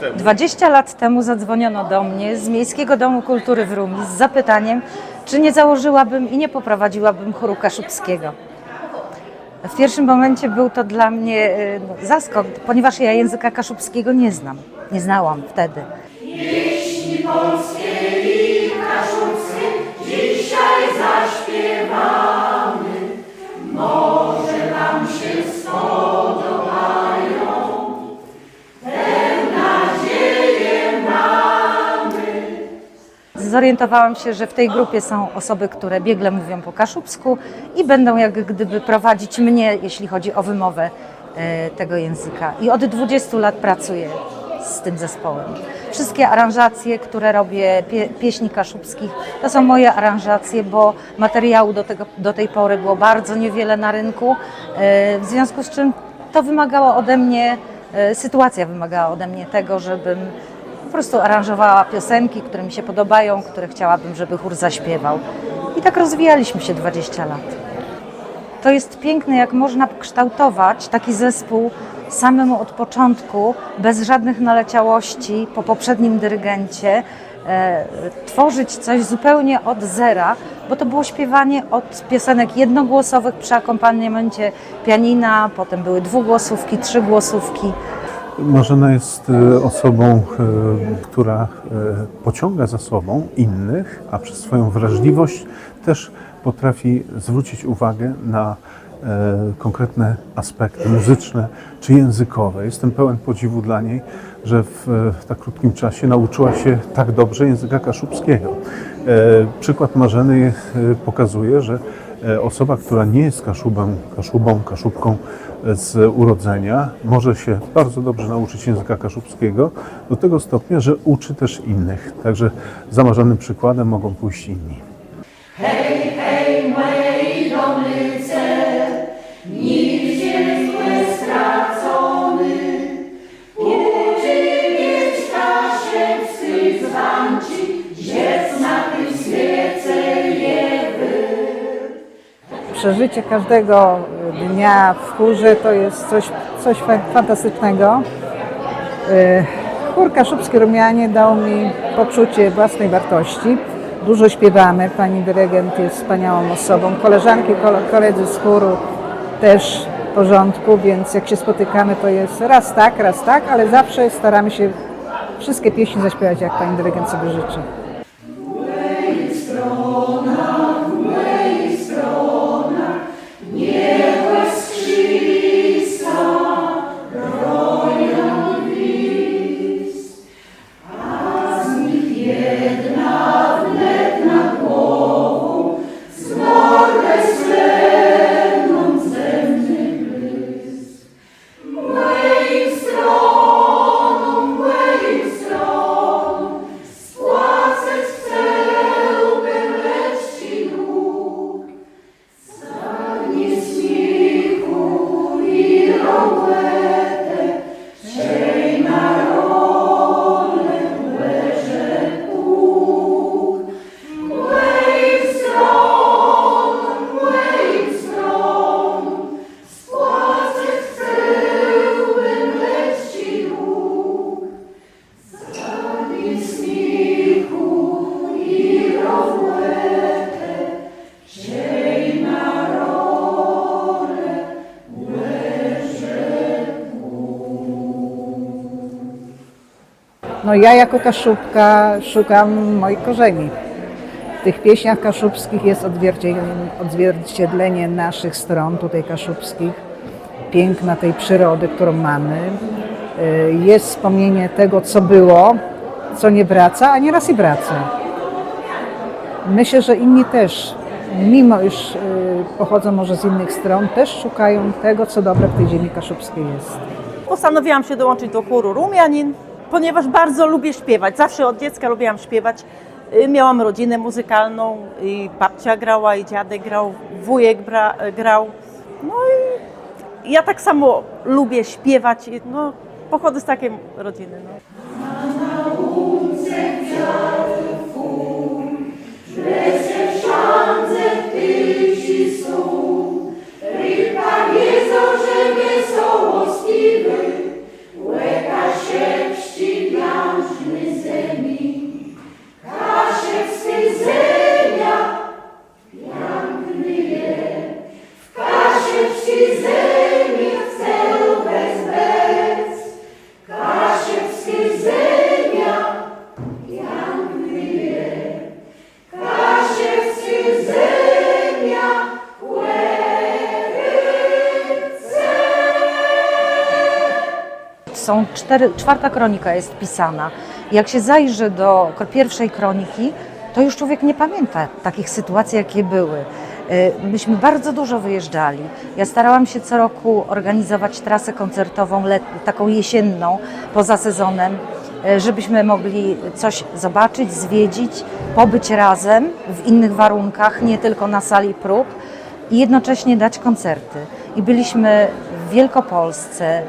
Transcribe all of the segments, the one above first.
Temu. 20 lat temu zadzwoniono do mnie z Miejskiego Domu Kultury w Rumi z zapytaniem, czy nie założyłabym i nie poprowadziłabym chóru kaszubskiego. W pierwszym momencie był to dla mnie e, no, zaskok, ponieważ ja języka kaszubskiego nie znam. Nie znałam wtedy. Zorientowałam się, że w tej grupie są osoby, które biegle mówią po kaszubsku i będą jak gdyby prowadzić mnie, jeśli chodzi o wymowę e, tego języka. I od 20 lat pracuję z tym zespołem. Wszystkie aranżacje, które robię, pie, pieśni kaszubskich, to są moje aranżacje, bo materiału do, tego, do tej pory było bardzo niewiele na rynku, e, w związku z czym to wymagało ode mnie, e, sytuacja wymagała ode mnie tego, żebym prostu aranżowała piosenki, które mi się podobają, które chciałabym, żeby chór zaśpiewał. I tak rozwijaliśmy się 20 lat. To jest piękne, jak można kształtować taki zespół samemu od początku, bez żadnych naleciałości po poprzednim dyrygencie, e, tworzyć coś zupełnie od zera, bo to było śpiewanie od piosenek jednogłosowych przy akompaniamencie pianina, potem były dwugłosówki, trzygłosówki. Marzena jest e, osobą, e, która e, pociąga za sobą innych, a przez swoją wrażliwość też potrafi zwrócić uwagę na konkretne aspekty muzyczne czy językowe. Jestem pełen podziwu dla niej, że w, tak krótkim czasie nauczyła się tak dobrze języka kaszubskiego. Przykład Marzeny pokazuje, że osoba, która nie jest kaszubem, kaszubą, kaszubką z urodzenia, może się bardzo dobrze nauczyć języka kaszubskiego do tego stopnia, że uczy też innych. Także za marzonym przykładem mogą pójść inni. Przeżycie każdego dnia w chórze to jest coś, coś fa- fantastycznego. Y, Chór Kaszubski Rumianie dał mi poczucie własnej wartości. Dużo śpiewamy, pani dyrygent jest wspaniałą osobą. Koleżanki, kole- koledzy z chóru też w porządku, więc jak się spotykamy to jest raz tak, raz tak, ale zawsze staramy się wszystkie pieśni zaśpiewać jak pani dyrygent sobie życzy. No ja jako kaszubka szukam moich korzeni. W tych pieśniach kaszubskich jest odzwierciedlenie, naszych stron tutaj kaszubskich, piękna tej przyrody, którą mamy. Y, Jest wspomnienie tego, co było, co nie wraca, a nieraz i wraca. Myślę, że inni też, mimo iż y, pochodzą może z innych stron, też szukają tego, co dobre w tej ziemi kaszubskiej jest. Postanowiłam się dołączyć do chóru Rumianin, ponieważ bardzo lubię śpiewać. Zawsze od dziecka lubiłam śpiewać. Y, Miałam rodzinę muzykalną, i babcia grała, i dziadek grał, wujek bra, grał. No i ja tak samo lubię śpiewać. No, pochodzę z takiej rodziny. No. Są cztery, czwarta kronika jest pisana. Jak się zajrzy do pierwszej kroniki, to już człowiek nie pamięta takich sytuacji, jakie były. Y, Myśmy bardzo dużo wyjeżdżali. Ja starałam się co roku organizować trasę koncertową, taką jesienną, poza sezonem, y, żebyśmy mogli coś zobaczyć, zwiedzić, pobyć razem w innych warunkach, nie tylko na sali prób i jednocześnie dać koncerty. I byliśmy Wielkopolsce, y,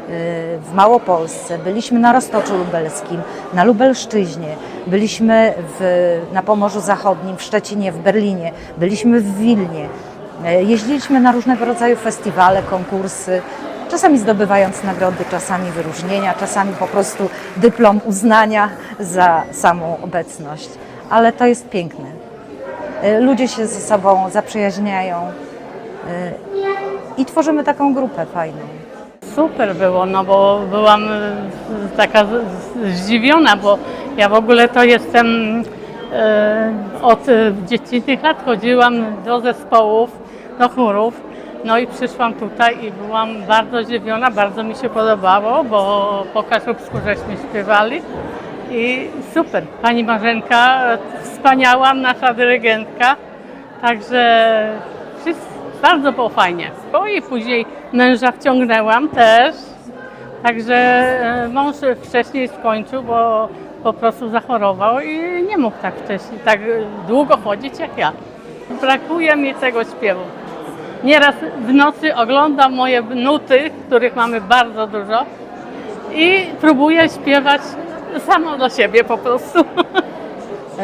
w Małopolsce, byliśmy na Roztoczu Lubelskim, na Lubelszczyźnie, byliśmy w, na Pomorzu Zachodnim, w Szczecinie, w Berlinie, byliśmy w Wilnie. Y, Jeździliśmy na różnego rodzaju festiwale, konkursy, czasami zdobywając nagrody, czasami wyróżnienia, czasami po prostu dyplom uznania za samą obecność. Ale to jest piękne. Y, Ludzie się ze sobą zaprzyjaźniają y, i tworzymy taką grupę fajną. Super było, no bo byłam taka zdziwiona, bo ja w ogóle to jestem e, od dziecięcych lat chodziłam do zespołów, do chórów. No i przyszłam tutaj i byłam bardzo zdziwiona, bardzo mi się podobało, bo po kaszubsku żeśmy śpiewali i super. Pani Marzenka, wspaniała, nasza dyrygentka, także bardzo było fajnie. No i później męża wciągnęłam też, także e, mąż wcześniej skończył, bo po prostu zachorował i nie mógł tak wcześniej, tak długo chodzić jak ja. Brakuje mi tego śpiewu. Nieraz w nocy oglądam moje nuty, których mamy bardzo dużo i próbuję śpiewać samo do siebie po prostu.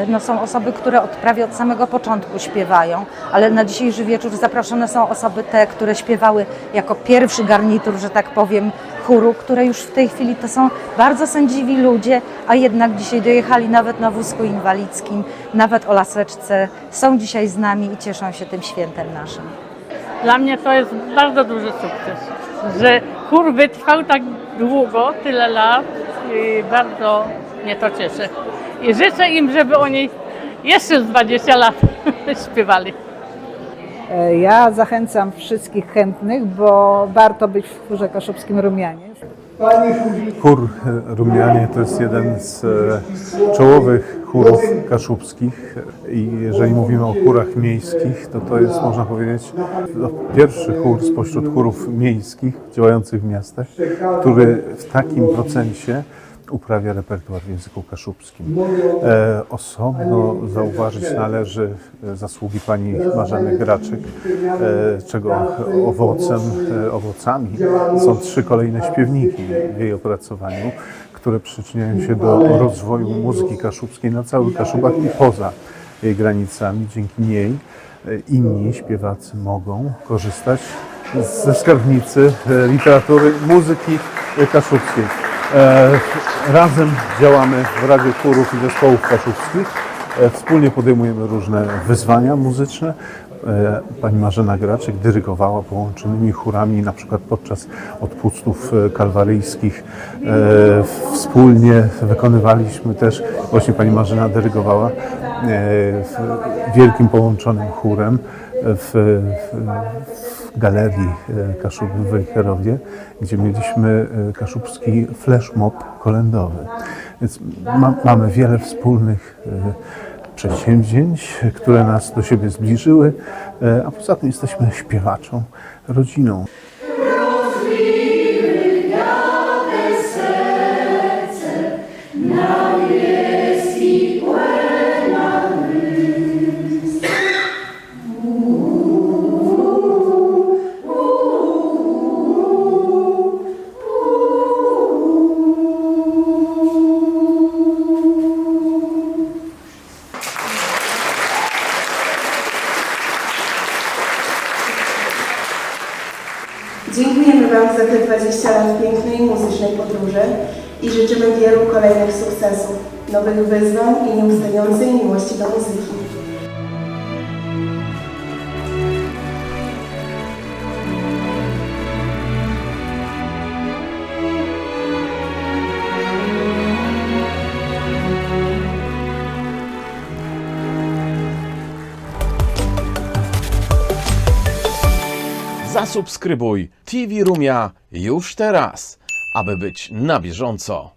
No, są osoby, które od, prawie od samego początku śpiewają, ale na dzisiejszy wieczór zaproszone są osoby te, które śpiewały jako pierwszy garnitur, że tak powiem, chóru, które już w tej chwili to są bardzo sędziwi ludzie, a jednak dzisiaj dojechali nawet na wózku inwalidzkim, nawet o laseczce, są dzisiaj z nami i cieszą się tym świętem naszym. Dla mnie to jest bardzo duży sukces, że chór wytrwał tak długo, tyle lat i bardzo mnie to cieszy. I życzę im, żeby oni jeszcze z 20 lat śpiewali. E, Ja zachęcam wszystkich chętnych, bo warto być w chórze kaszubskim Rumianie. Chór e, Rumianie to jest jeden z e, czołowych chórów kaszubskich i jeżeli mówimy o chórach miejskich, to to jest, można powiedzieć, no, pierwszy chór spośród chórów miejskich działających w miastach, który w takim procencie uprawia repertuar w języku kaszubskim. E, osobno zauważyć należy e, zasługi pani Marzeny Graczyk, e, czego owocem, e, owocami są trzy kolejne śpiewniki w jej opracowaniu, które przyczyniają się do rozwoju muzyki kaszubskiej na całych Kaszubach i poza jej granicami. Dzięki niej e, inni śpiewacy mogą korzystać ze skarbnicy e, literatury, muzyki e, kaszubskiej. E, Razem działamy w Radzie Chórów i Zespołów Kaszubskich. E, Wspólnie podejmujemy różne wyzwania muzyczne. E, Pani Marzena Graczyk dyrygowała połączonymi chórami, na przykład podczas odpustów kalwaryjskich. Wspólnie wykonywaliśmy też, właśnie Pani Marzena dyrygowała wielkim połączonym chórem w, w, galerii e, Kaszuby w Wejherowie, gdzie mieliśmy e, kaszubski flash mob kolendowy. Więc ma, mamy wiele wspólnych e, przedsięwzięć, które nas do siebie zbliżyły, a poza tym jesteśmy śpiewaczą, rodziną. Dziękujemy Wam za te 20 lat pięknej muzycznej podróży i życzymy wielu kolejnych sukcesów, nowych wyzwań i nieustającej miłości do muzyki. Zasubskrybuj TV Rumia już teraz, aby być na bieżąco.